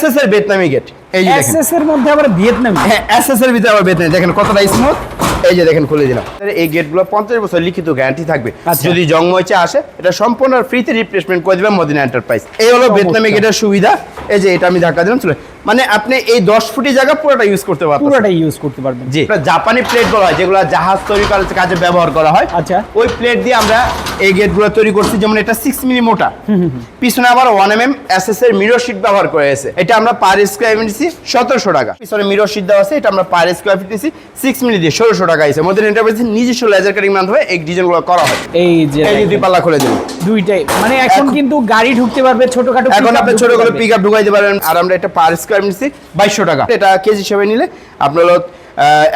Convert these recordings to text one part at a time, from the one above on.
SS এর ভিয়েতনামি gate এই যে দেখেন। এসএস এর মধ্যে আবার ভিয়েতনামি হ্যাঁ এসএস এর ভিতরে আবার ভিয়েতনামি দেখেন কতটা স্মুথ এই যে দেখেন খুলে দিলাম। এই গেটগুলো পঞ্চাশ বছর লিখিত গ্যারান্টি থাকবে। আচ্ছা। যদি জং ময়চা আসে এটা সম্পূর্ণ ফ্রিতে রিপ্লেসমেন্ট করে দেবে মদিনা এন্টারপ্রাইজ এই হলো। ভিয়েতনামি গেটের সুবিধা। এই যে এটা আমি ধাক্কা দিলাম চলে। মানে আপনি এই দশ ফুটি জায়গা পুরোটা ইউজ করতে পারবেন পুরোটাই ইউজ করতে পারবেন। জি। জাপানি প্লেট বলা হয় যেগুলো জাহাজ তৈরি করার কাজে ব্যবহার করা হয়। আচ্ছা। ওই প্লেট দিয়ে আমরা এই গেটগুলো তৈরি করছি যেমন এটা সিক্স মিলি মোটা। পিছনে আবার one M M S S এর মিরর শিট ব্যবহার করে আছে এটা আমরা পার স্কোয়ার ফিট নিচ্ছি সতেরোশো টাকা। পিছনে মিরর শিট দেওয়া আছে এটা আমরা পার স্কোয়ার ফিট নিচ্ছি সিক্স মিলি দিয়ে ষোলোশো টাকা আছে মধ্যে এন্টারপ্রাইজ নিজস্ব লেজার কাটিং মাধ্যমে এই ডিজাইনগুলো করা হয়। এই যে এই দুই পাল্লা খুলে দিন দুইটাই। মানে এখন কিন্তু গাড়ি ঢুকতে পারবে ছোটখাটো এখন আপনি ঢুকতে ছোট করে পারবে। পিক আপ ঢুকাইতে পারেন আর আমরা এটা পার স্কোয়ার নিচ্ছি বাইশশো টাকা। এটা কেজি হিসেবে নিলে আপনার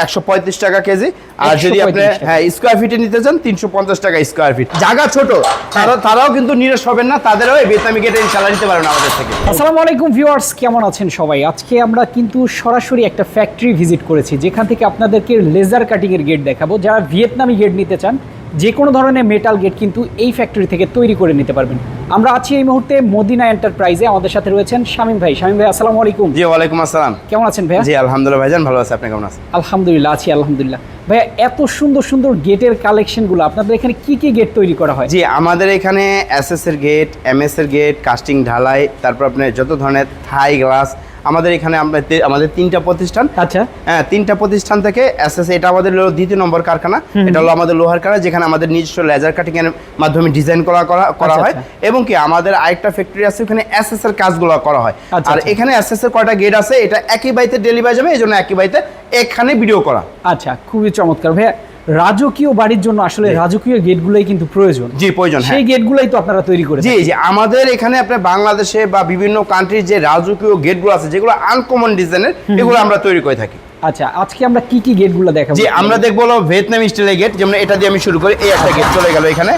একশো পঁয়ত্রিশ টাকা কেজি। আর যদি আপনি হ্যাঁ স্কোয়ার ফিটে নিতে চান তিনশো পঞ্চাশ টাকা স্কোয়ার ফিট জায়গা ছোট তারা তারাও কিন্তু নিরাশ হবেন না তাদেরও এই বেতনামি গেটে ইনশাল্লাহ নিতে পারেন আমাদের থেকে। আসসালামু আলাইকুম ভিউয়ার্স কেমন আছেন সবাই? আজকে আমরা কিন্তু সরাসরি একটা ফ্যাক্টরি ভিজিট করেছি যেখান থেকে আপনাদেরকে লেজার কাটিং এর গেট দেখাবো। যারা ভিয়েতনামি গেট নিতে চান যে কোনো ধরনের মেটাল গেট কিন্তু এই ফ্যাক্টরি থেকে তৈরি করে নিতে পারবেন। আমরা আছি এই মুহূর্তে মদিনা এন্টারপ্রাইজে আমাদের সাথে রয়েছেন শামীম ভাই। শামীম ভাই আসসালামু আলাইকুম। জি ওয়ালাইকুম আসসালাম। কেমন আছেন ভাইয়া? জি আলহামদুলিল্লাহ ভাইজান ভালো আছে। আপনি কেমন আছেন? আলহামদুলিল্লাহ আছি আলহামদুলিল্লাহ। ভাইয়া এত সুন্দর সুন্দর গেটের কালেকশনগুলো আপনাদের এখানে কি কি গেট তৈরি করা হয়? জি আমাদের এখানে এসএস এর গেট এমএস এর গেট কাস্টিং ঢালাই তারপর আপনার যত ধরনের থাই গ্লাস আমাদের এখানে আমরা আমাদের তিনটা প্রতিষ্ঠান। আচ্ছা। হ্যাঁ তিনটা প্রতিষ্ঠান থেকে এসএস এটা আমাদের দ্বিতীয় নম্বর কারখানা। এটা হলো আমাদের লোহার কারখানা যেখানে আমাদের নিজস্ব লেজার কাটিং এর মাধ্যমে ডিজাইন করা করা আচ্ছা, হয়। আচ্ছা। এবং কি আমাদের আরেকটা ফ্যাক্টরি আছে ওখানে এসএস এর কাজগুলো করা হয়। আচ্ছা, আর। এখানে এসএস এর কয়টা গেট আছে এটা একই বাড়িতে ডেলিভারি যাবে এই জন্য একই বাড়িতে এখানে ভিডিও করা। আচ্ছা খুবই চমৎকার। ভাইয়া রাজকীয় বাড়ির জন্য আসলে রাজকীয় গেটগুলোই কিন্তু প্রয়োজন। জি প্রয়োজন হ্যাঁ। সেই গেটগুলোই তো আপনারা তৈরি করে জি জি আমাদের এখানে আপনার বাংলাদেশে বা বিভিন্ন কান্ট্রির যে রাজকীয় গেটগুলো আছে যেগুলো আনকমন ডিজাইনের এগুলো আমরা তৈরি করে থাকি। আচ্ছা আজকে আমরা কি কি গেটগুলো দেখাবো? জি আমরা দেখব হলো ভিয়েতনাম স্টাইলের গেট যেমন এটা দিয়ে আমি শুরু করি এই একটা গেট চলে গেল এখানে।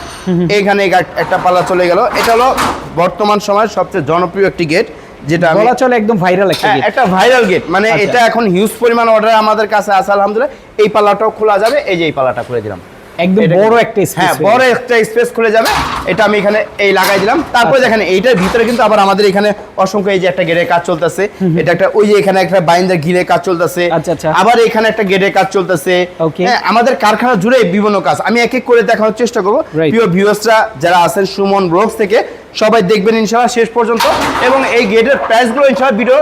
এখানে একটা পাল্লা চলে গেল। এটা হলো বর্তমান সময়ের সবচেয়ে জনপ্রিয় একটি গেট। যেটা বলা চলে একদম ভাইরাল একটা হ্যাঁ, গেট একটা ভাইরাল গেট মানে আচ্ছা। এটা এখন হিউজ পরিমাণ অর্ডার আমাদের কাছে আছে আলহামদুলিল্লাহ। এই পাল্লাটাও খোলা যাবে এই যে এই পাল্লাটা খুলে দিলাম। একদম বড় একটা স্পেস হ্যাঁ বড় একটা স্পেস খুলে যাবে। এটা আমি এখানে এই লাগাই দিলাম। তারপরে আচ্ছা। দেখেন এইটার ভিতরে কিন্তু আবার আমাদের এখানে অসংখ্য এই যে একটা গেটের কাজ চলতেছে। এটা একটা ওই যে এখানে একটা বাইন্দার গিলের কাজ চলতেছে। আচ্ছা। আবার এখানে একটা গেটের কাজ চলতেছে। হ্যাঁ আমাদের কারখানা জুড়ে বিভিন্ন কাজ। আমি এক এক করে দেখানোর চেষ্টা করব. প্রিয় ভিউয়ার্সরা যারা আছেন সুমন ব্লগস থেকে সবাই দেখবেন ইনশাআল্লাহ শেষ পর্যন্ত এবং এই গেটের প্রাইসগুলো ইনশাআল্লাহ ভিডিও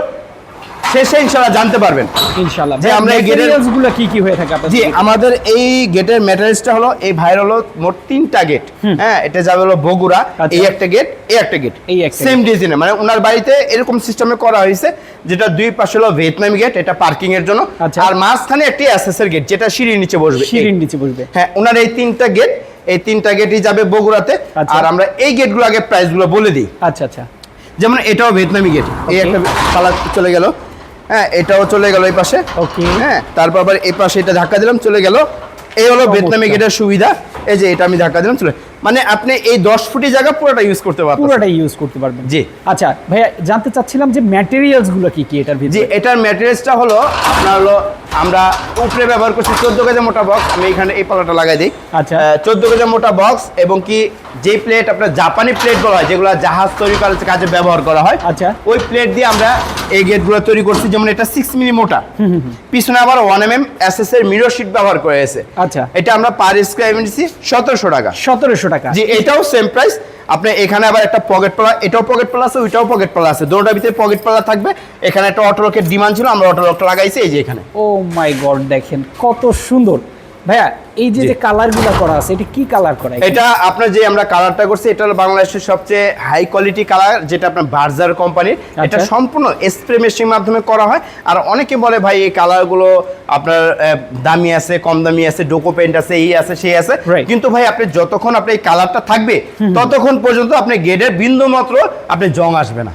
শেষে ইনশাল্লাহ জানতে পারবেন। ইনশাআল্লাহ। যে আমরা এই গেটের- গুলো কি কি হয়ে থাকে জি আমাদের এই গেটের ম্যাটেরিয়ালসটা হলো এই ভাইয়ের হলো মোট তিনটা গেট হ্যাঁ এটা যাবে হলো বগুড়া আচ্ছা। এই একটা গেট এই একটা গেট এই সেম ডিজাইনে মানে ওনার বাড়িতে এরকম সিস্টেমে করা হয়েছে যেটা দুই পাশে হলো ভিয়েতনামি গেট এটা পার্কিং এর জন্য। আচ্ছা। আর মাঝখানে একটি এর গেট যেটা সিঁড়ির নিচে বসবে। সিঁড়ির নিচে বসবে। হ্যাঁ ওনার এই তিনটা গেট এই তিনটা গেটই যাবে বগুড়াতে। আচ্ছা। আর আমরা এই গেটগুলো আগে প্রাইসগুলো বলে দিই। আচ্ছা আচ্ছা। যেমন এটাও ভিয়েতনামি গেট এই একটা পালা চলে গেল। হ্যাঁ এটাও চলে গেল এই পাশে। ওকে হ্যাঁ তারপর আবার এই পাশে এটা ধাক্কা দিলাম চলে গেল। এই হলো ভিয়েতনামি গেটের সুবিধা। এই যে এটা আমি ধাক্কা দিলাম চলে। মানে আপনি এই দশ ফুটি জায়গা পুরোটা ইউজ করতে পারবেন পুরোটাই ইউজ করতে পারবেন। জি। আচ্ছা ভাইয়া জানতে চাচ্ছিলাম যে ম্যাটেরিয়ালসগুলো কি কি এটার ভিতরে? জি এটার ম্যাটেরিয়ালসটা হলো আপনার হলো আমরা উপরে ব্যবহার করছি চোদ্দ কেজি মোটা বক্স আমি এখানে এই পালাটা লাগাই দিই। আচ্ছা। চোদ্দ কেজি মোটা বক্স এবং কি যে প্লেট আপনার জাপানি প্লেট বলা হয় যেগুলো জাহাজ তৈরি করার কাজে ব্যবহার করা হয় আচ্ছা। ওই প্লেট দিয়ে আমরা এই গেটগুলো তৈরি করছি। যেমন এটা সিক্স মিলি মোটা। পিছনে আবার one M M S S এর মিরর শিট ব্যবহার করে এসে আচ্ছা। এটা আমরা পার স্কোয়ার নিচ্ছি সতেরোশো টাকা। সতেরোশো টাকা। জি এটাও সেম প্রাইস আপনি এখানে আবার একটা পকেট পালা এটাও পকেট পালা আছে, ওইটাও পকেট পালা আছে। দুটোটার ভিতরে পকেট পালা থাকবে। এখানে একটা অটো লকের ডিমান্ড ছিল, আমরা অটো লকটা লাগাইছি, এই যে এখানে। ও মাই গড দেখেন কত সুন্দর। ভাইয়া এই যে যে কালারগুলো করা আছে এটা কি কালার করা? এটা আপনার যে আমরা কালারটা করছি এটা হলো বাংলাদেশের সবচেয়ে হাই কোয়ালিটি কালার যেটা আপনার বার্জার কোম্পানির এটা আচ্ছা। সম্পূর্ণ স্প্রে মেশিন মাধ্যমে করা হয়। আর অনেকে বলে ভাই এই কালারগুলো আপনার দামি আছে কম দামি আছে ডোকো পেন্ট আছে এই আছে সেই আছে। কিন্তু ভাই আপনি যতক্ষণ আপনি এই কালারটা থাকবে ততক্ষণ পর্যন্ত আপনি গেটের বিন্দু মাত্র আপনি জং আসবে না।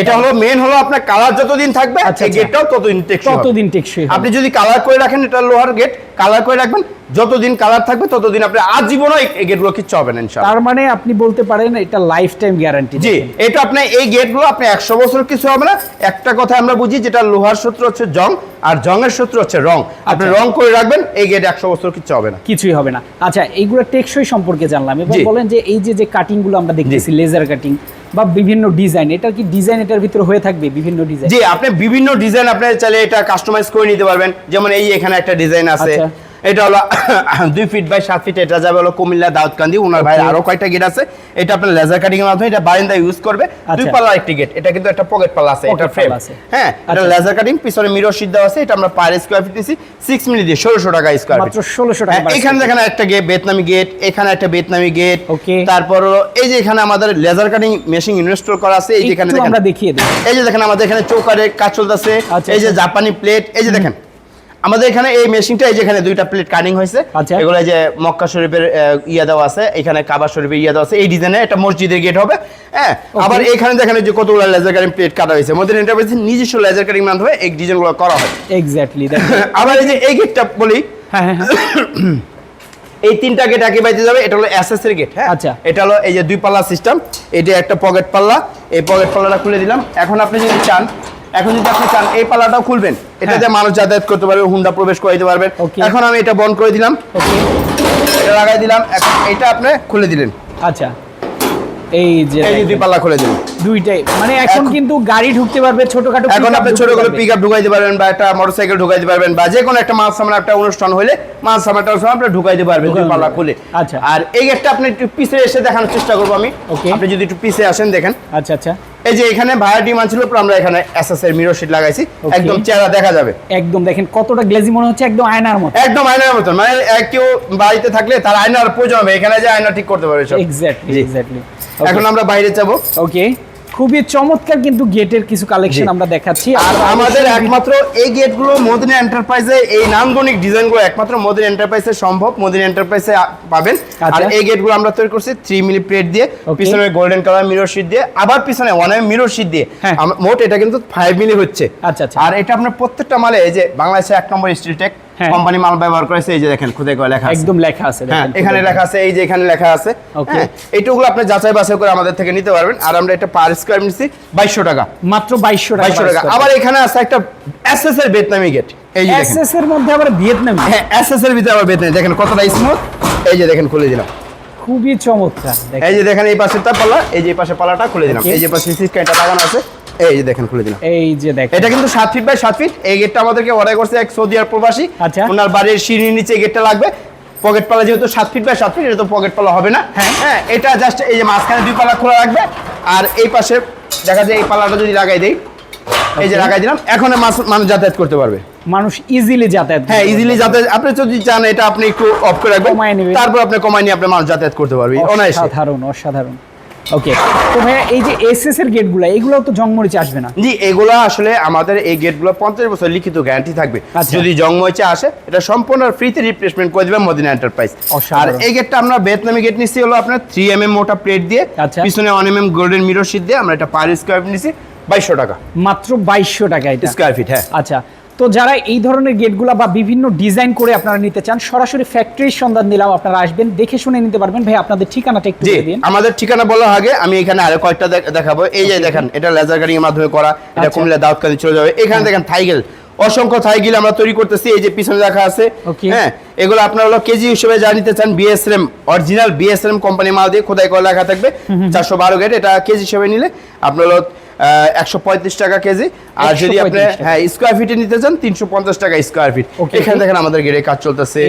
এটা হলো মেন হলো আপনার কালার যতদিন থাকবে আচ্ছা, এই আচ্ছা। গেটটাও ততদিন টেকসই ততদিন টেকসই আপনি যদি কালার করে রাখেন এটা লোহার গেট কালার করে রাখবেন যতদিন কালার থাকবে ততদিন আপনি আজীবনও এই গেটগুলো কিচ্ছু হবে না ইনশাআল্লাহ। তার মানে আপনি বলতে পারেন এটা লাইফ টাইম গ্যারান্টি জি এটা আপনি এই গেটগুলো আপনি একশো বছর কিছু হবে না। একটা কথা আমরা বুঝি যেটা লোহার সূত্র হচ্ছে জং আর জংয়ের সূত্র হচ্ছে রং। আপনি আচ্ছা। রং করে রাখবেন এই গেট একশো বছর কিচ্ছু হবে না। কিছুই হবে না। আচ্ছা এইগুলো টেকসই সম্পর্কে জানলাম। এবার বলেন যে এই যে যে কাটিংগুলো আমরা দেখতেছি লেজার কাটিং বা বিভিন্ন ডিজাইন এটা কি ডিজাইন এটার ভিতরে হয়ে থাকবে বিভিন্ন ডিজাইন? জি আপনি বিভিন্ন ডিজাইন আপনি চাইলে এটা কাস্টমাইজ করে নিতে পারবেন। যেমন এই এখানে একটা ডিজাইন আছে। আচ্ছা। এটা হলো দুই ফিট বাই সাত ফিট এটা যাবে হলো কুমিল্লা দাউদকান্দি ওনার ভাই আরও কয়টা গেট আছে এটা আপনার লেজার কাটিং এর মাধ্যমে এটা বারিন্দা ইউজ করবে দুই আচ্ছা। পাল্লা একটি গেট এটা কিন্তু একটা পকেট পাল্লা আছে এটা ফ্রেম আছে। হ্যাঁ এটা আচ্ছা। লেজার কাটিং পিছনে মিরর দেওয়া আছে এটা আমরা পার স্কোয়ার ফিট নিছি সিক্স মিনিট দিয়ে ষোলোশো টাকা স্কোয়ার ফিট মাত্র ষোলোশো টাকা হ্যাঁ, এখানে দেখেন একটা গেট ভিয়েতনামি গেট এখানে একটা ভিয়েতনামি গেট. তারপর এই যে এখানে আমাদের লেজার কাটিং মেশিন ইনস্টল করা আছে এই যে এখানে দেখেন আমরা দেখিয়ে দিই এই যে দেখেন আমাদের এখানে চৌকারের কাজ চলতেছে আচ্ছা, এই যে আচ্ছা। জাপানি প্লেট এই যে দেখেন আমাদের এখানে এই মেশিনটা এই যে এখানে দুইটা প্লেট কাটিং হয়েছে। আচ্ছা। এগুলো যে মক্কা শরীফের ইয়া দেওয়া আছে এখানে কাবা শরীফের ইয়া দেওয়া আছে। এই ডিজাইনে একটা মসজিদের গেট হবে হ্যাঁ? আবার এখানে দেখেন যে কতগুলো লেজার কাটিং প্লেট কাটা হয়েছে। মধ্যে এন্টারপ্রাইজ নিজস্ব লেজার কাটিং মাধ্যমে এই ডিজাইনগুলো করা হয়। এক্স্যাক্টলি আবার এই যে এই গেটটা বলি হ্যাঁ হ্যাঁ হ্যাঁ। এই তিনটা গেট একে বাইতে যাবে এটা হলো এসএস এর গেট হ্যাঁ? আচ্ছা। এটা হলো এই যে দুই পাল্লা সিস্টেম এটা একটা পকেট পাল্লা এই পকেট পাল্লাটা খুলে দিলাম। এখন আপনি যদি চান এখন যদি আপনি চান এই পাল্লাটাও খুলবেন। এটাতে হ্যাঁ। মানুষ যাতায়াত করতে পারবে হুন্ডা প্রবেশ করে দিতে পারবেন এখন আমি এটা বন্ধ করে দিলাম। এটা লাগাই দিলাম। এখন এটা আপনি খুলে দিলেন। আচ্ছা। এই যে এই দুই পাল্লা খুলে দিলেন। দুইটাই। মানে এখন কিন্তু গাড়ি ঢুকতে পারবে ছোটখাটো এখন আপনি ছোট করে পারবে। পিক আপ ঢুকাইতে পারবেন বা একটা মোটরসাইকেল ঢুকাইতে পারবেন বা যে কোনো একটা মাছ সামনে একটা অনুষ্ঠান হলে মাছ সামনেটা আপনি ঢুকাইতে পারবেন দুই পাল্লা খুলে। আচ্ছা। আর এই গেটটা আপনি একটু পিছে এসে দেখানোর চেষ্টা করব আমি. আপনি যদি একটু পিছে আসেন দেখেন। আচ্ছা আচ্ছা। এই যে এখানে ভাড়া ডিমান্ড ছিল আমরা এখানে এসএস এর মিরর শীট লাগাইছি। একদম চেহারা দেখা যাবে। একদম দেখেন কতটা গ্লেজি মনে হচ্ছে একদম আয়নার মতো। একদম আয়নার মতো মানে কেউ বাড়িতে থাকলে তার আয়নার প্রয়োজন হবে এখানে যে আয়না ঠিক করতে পারবে সব। এক্স্যাক্টলি এক্স্যাক্টলি এখন আমরা বাইরে যাব। ওকে খুবই চমৎকার কিন্তু গেটের কিছু কালেকশন আমরা দেখাচ্ছি আর আমাদের একমাত্র এই গেটগুলো মদিনা এন্টারপ্রাইজে এই নান্দনিক ডিজাইনগুলো একমাত্র মদিনা এন্টারপ্রাইজে সম্ভব মদিনা এন্টারপ্রাইজে পাবেন আর আচ্ছা। এই গেটগুলো আমরা তৈরি করছি থ্রি মিলি প্লেট দিয়ে পিছনে গোল্ডেন কালার মিরর শিট দিয়ে আবার পিছনে ওয়ান এম মিরর শিট দিয়ে হ্যাঁ। মোট এটা কিন্তু ফাইভ মিলি হচ্ছে আচ্ছা, আচ্ছা। আর এটা আপনার প্রত্যেকটা মালে এই যে বাংলাদেশে এক নম্বর স্টিল টেক। কোম্পানি মাল ব্যবহার করেছে এই যে দেখেন খুদে করে লেখা আছে। একদম লেখা আছে হ্যাঁ এখানে লেখা আছে এই যে এখানে লেখা আছে। Okay. হ্যাঁ এইটুকুলো আপনি যাচাই বাছাই করে আমাদের থেকে নিতে পারবেন। আর আমরা এটা পার স্কোয়ার নিচ্ছি বাইশশো টাকা। মাত্র বাইশশো টাকা বাইশশো টাকা। আবার এখানে আছে একটা এসএস এর ভিয়েতনামি গেট এই যে দেখেন। এসএস এর মধ্যে আবার ভিয়েতনাম হ্যাঁ এসএস এর ভিতরে আবার ভিয়েতনামি দেখেন কতটা স্মুথ এই যে দেখেন খুলে দিলাম। খুবই চমৎকার এই যে দেখেন। এই পাশেরটা পাল্লা এই যে পাশে পাল্লাটা খুলে দিলাম। এই যে পাশে সিস্টেমটা লাগানো আছে। এই যে দেখেন খুলে দিলাম। এই যে দেখেন। এটা কিন্তু ফিট বাই ফিট এই গেটটা আমাদেরকে অর্ডার করছে এক সৌদি আরব প্রবাসী। আচ্ছা। ওনার বাড়ির সিঁড়ির নিচে গেটটা লাগবে। পকেট পাল্লা যেহেতু সাত ফিট বাই সাত ফিট এটা তো পকেট পাল্লা হবে না। হ্যাঁ। হ্যাঁ এটা জাস্ট এই যে মাঝখানে দুই পাল্লা খোলা রাখবে আর এই পাশে দেখা যায় এই পাল্লাটা যদি লাগাই দেই এই যে লাগাই দিলাম এখন মানুষ যাতায়াত করতে পারবে। মানুষ ইজিলি যাতায়াত হ্যাঁ ইজিলি যাতায়াত। আপনি যদি চান এটা আপনি একটু অফ করে রাখবেন। তারপর আপনি কমায় নিয়ে আপনি মানুষ যাতায়াত করতে পারবে অনায়াসে। অসাধারণ অসাধারণ। ওকে তো ভাইয়া এই যে এসএস এর গেটগুলো এগুলো তো জংমরিচে আসবে না? জি এগুলো আসলে আমাদের এই গেটগুলো পঞ্চাশ বছর লিখিত গ্যারান্টি থাকবে। আচ্ছা। যদি জংমইচে আসে এটা সম্পূর্ণ ফ্রিতে রিপ্লেসমেন্ট করে দেবে মদিনা এন্টারপ্রাইজ আর। এই গেটটা আমরা ভিয়েতনামি গেট নিচ্ছি হলো আপনার থ্রি এম এম মোটা প্লেট দিয়ে আচ্ছা। পিছনে one M M golden mirror sheet দিয়ে আমরা এটা পার স্কোয়ার ফিট নিচ্ছি বাইশশো টাকা। মাত্র বাইশশো টাকা স্কোয়ার ফিট হ্যাঁ। আচ্ছা। তো যারা এই ধরনের গেটগুলো বা বিভিন্ন ডিজাইন করে আপনারা নিতে চান সরাসরি ফ্যাক্টরির সন্ধান দিলাম আপনারা আসবেন দেখে শুনে নিতে পারবেন। ভাই আপনাদের ঠিকানাটা একটু দিন। আমাদের ঠিকানা বলার আগে আমি এখানে আরও কয়েকটা দেখাবো। এই যে দেখেন এটা লেজার গাড়ির মাধ্যমে করা এটা আচ্ছা। কুমিল্লা দাউদকান্দি চলে যাবে। এখানে দেখেন থাইগেল অসংখ্য থাইগিল আমরা তৈরি করতেছি এই যে পিছনে দেখা আছে. হ্যাঁ এগুলো আপনারা হলো কেজি হিসেবে যা নিতে চান বিএসএম অরিজিনাল বিএসএম কোম্পানি মাল দিয়ে খোদাই করে লেখা থাকবে। চারশো বারো গেট এটা কেজি হিসেবে নিলে আপনার হলো একশো পঁয়ত্রিশ টাকা কেজি। আর যদি আপনি হ্যাঁ স্কোয়ার ফিটে নিতে চান তিনশো পঞ্চাশ টাকা স্কোয়ার ফিট এখানে. দেখেন আমাদের গেটে কাজ চলতেছে।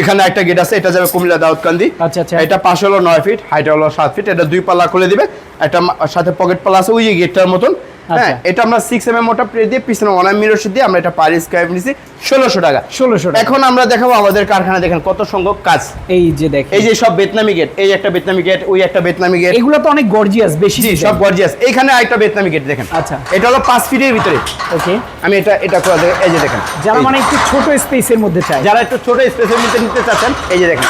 এখানে একটা গেট আছে এটা যাবে কুমিল্লা দাউদকান্দি। আচ্ছা, আচ্ছা। এটা পাশে হলো নয় ফিট হাইট হলো সাত ফিট এটা দুই পাল্লা খুলে দিবে। একটা সাথে পকেট পাল্লা আছে ওই যে গেটটার মতন। হ্যাঁ আচ্ছা। এটা আমরা সিক্স এম এম মোটা প্লেট দিয়ে পিছনে ওয়ান এম মিরর দিয়ে আমরা এটা পার স্কোয়ার নিছি ষোলোশো টাকা। 1600 টাকা। এখন আমরা দেখাবো আমাদের কারখানা দেখেন কত সংখ্যক কাজ। এই যে দেখেন। এই যে সব বেতনামি গেট এই একটা বেতনামি গেট ওই একটা বেতনামি গেট এগুলো তো অনেক গর্জিয়াস বেশি সব গর্জিয়াস এখানে আরেকটা বেতনামি গেট দেখেন। আচ্ছা। এটা হলো পাঁচ ফিটের ভিতরে। ওকে আমি এটা এটা করে দেখ- এই যে দেখেন। যারা মানে একটু ছোট স্পেসের মধ্যে চায়। যারা একটু ছোট স্পেসের নিতে নিতে চাচ্ছেন এই যে দেখেন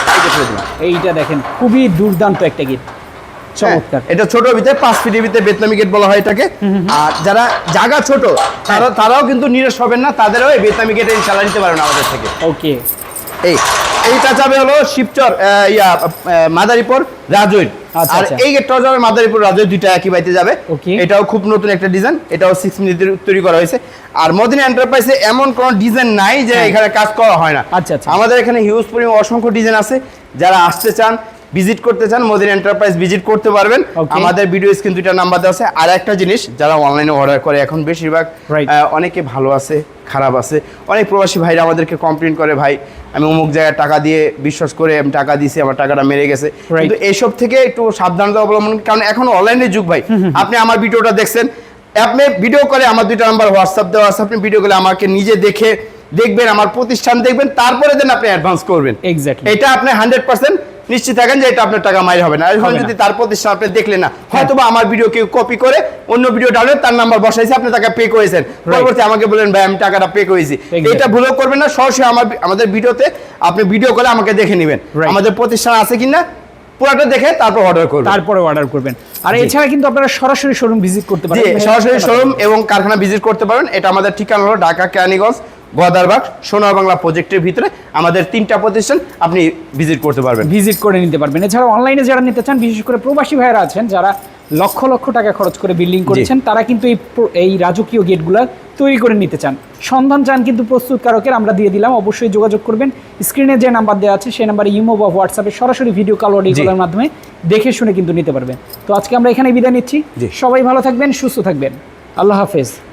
এইটা দেখেন খুবই দুর্দান্ত একটা গেট চমৎকার। হ্যাঁ, এটা ছোট ভিতরে পাঁচ ফিটের ভিতরে বেতনামি গেট বলা হয় এটাকে। আর যারা জায়গা ছোট তারা তারাও কিন্তু নিরাশ হবেন না তাদেরও এই বেতনামি গেটে ইনশাল্লাহ নিতে পারবেন আমাদের থেকে। ওকে এই এইটা যাবে হলো শিবচর ইয়া মাদারীপুর রাজৈর। আচ্ছা, আর আচ্ছা। এই গেটটাও যাবে মাদারীপুর রাজৈর দুইটা একই বাইতে যাবে. এটাও খুব নতুন একটা ডিজাইন এটাও সিক্স মিনিট তৈরি করা হয়েছে। আর মদিনা এন্টারপ্রাইজে এমন কোন ডিজাইন নাই যে হ্যাঁ। এখানে কাজ করা হয় না। আচ্ছা, আচ্ছা। আমাদের এখানে হিউজ পরিমাণ অসংখ্য ডিজাইন আছে। যারা আসতে চান ভিজিট করতে চান মোদিন এন্টারপ্রাইজ ভিজিট করতে পারবেন। আমাদের ভিডিও স্ক্রিন দুইটা নাম্বার দেওয়া আছে। আর একটা জিনিস যারা অনলাইনে অর্ডার করে এখন বেশিরভাগ অনেকে ভালো আছে খারাপ আছে। অনেক প্রবাসী ভাইরা আমাদেরকে কমপ্লেন করে ভাই আমি অমুক জায়গায় টাকা দিয়ে বিশ্বাস করে আমি টাকা দিয়েছি আমার টাকাটা মেরে গেছে। কিন্তু এইসব থেকে একটু সাবধানতা অবলম্বন কারণ এখন অনলাইনের যুগ ভাই। আপনি আমার ভিডিওটা দেখছেন আপনি ভিডিও করে আমার দুইটা নাম্বার হোয়াটসঅ্যাপ দেওয়া আছে আপনি ভিডিও করে আমাকে নিজে দেখে দেখবেন আমার প্রতিষ্ঠান দেখবেন তারপরে দেন আপনি অ্যাডভান্স করবেন. এটা আপনি হান্ড্রেড পার্সেন্ট নিশ্চিত থাকেন যে এটা আপনার টাকা মাইর হবে না। এখন যদি তার প্রতিষ্ঠান আপনি দেখলেন না হয়তো বা আমার ভিডিও কেউ কপি করে অন্য ভিডিও ডাউনলোড তার নাম্বার বসাইছে আপনি টাকা পে করেছেন। পরবর্তী আমাকে বলেন ভাই আমি টাকাটা পে করেছি। এটা ভুলও করবেন না সরাসরি আমার আমাদের ভিডিওতে আপনি ভিডিও করে আমাকে দেখে নেবেন। আমাদের প্রতিষ্ঠান আছে কিনা পুরাটা দেখে তারপর অর্ডার করবেন। তারপরে অর্ডার করবেন। আর এছাড়া কিন্তু আপনারা সরাসরি শোরুম ভিজিট করতে পারেন। সরাসরি শোরুম এবং কারখানা ভিজিট করতে পারেন। এটা আমাদের ঠিকানা হলো ঢাকা ক্যানিগঞ্জ গোদারবাগ সোনার বাংলা প্রজেক্টের ভিতরে আমাদের তিনটা প্রতিষ্ঠান আপনি ভিজিট করতে পারবেন। ভিজিট করে নিতে পারবেন। এছাড়া অনলাইনে যারা নিতে চান বিশেষ করে প্রবাসী ভাইরা আছেন যারা লক্ষ লক্ষ টাকা খরচ করে বিল্ডিং করেছেন তারা কিন্তু এই এই রাজকীয় গেটগুলো তৈরি করে নিতে চান। সন্ধান চান কিন্তু প্রস্তুতকারকের আমরা দিয়ে দিলাম। অবশ্যই যোগাযোগ করবেন। স্ক্রিনে যে নাম্বার দেওয়া আছে সেই নাম্বারে ইমো বা হোয়াটসঅ্যাপে সরাসরি ভিডিও কল অডিও কলের মাধ্যমে দেখে শুনে কিন্তু নিতে পারবেন। তো আজকে আমরা এখানে বিদায় নিচ্ছি। সবাই ভালো থাকবেন সুস্থ থাকবেন। আল্লাহ হাফেজ।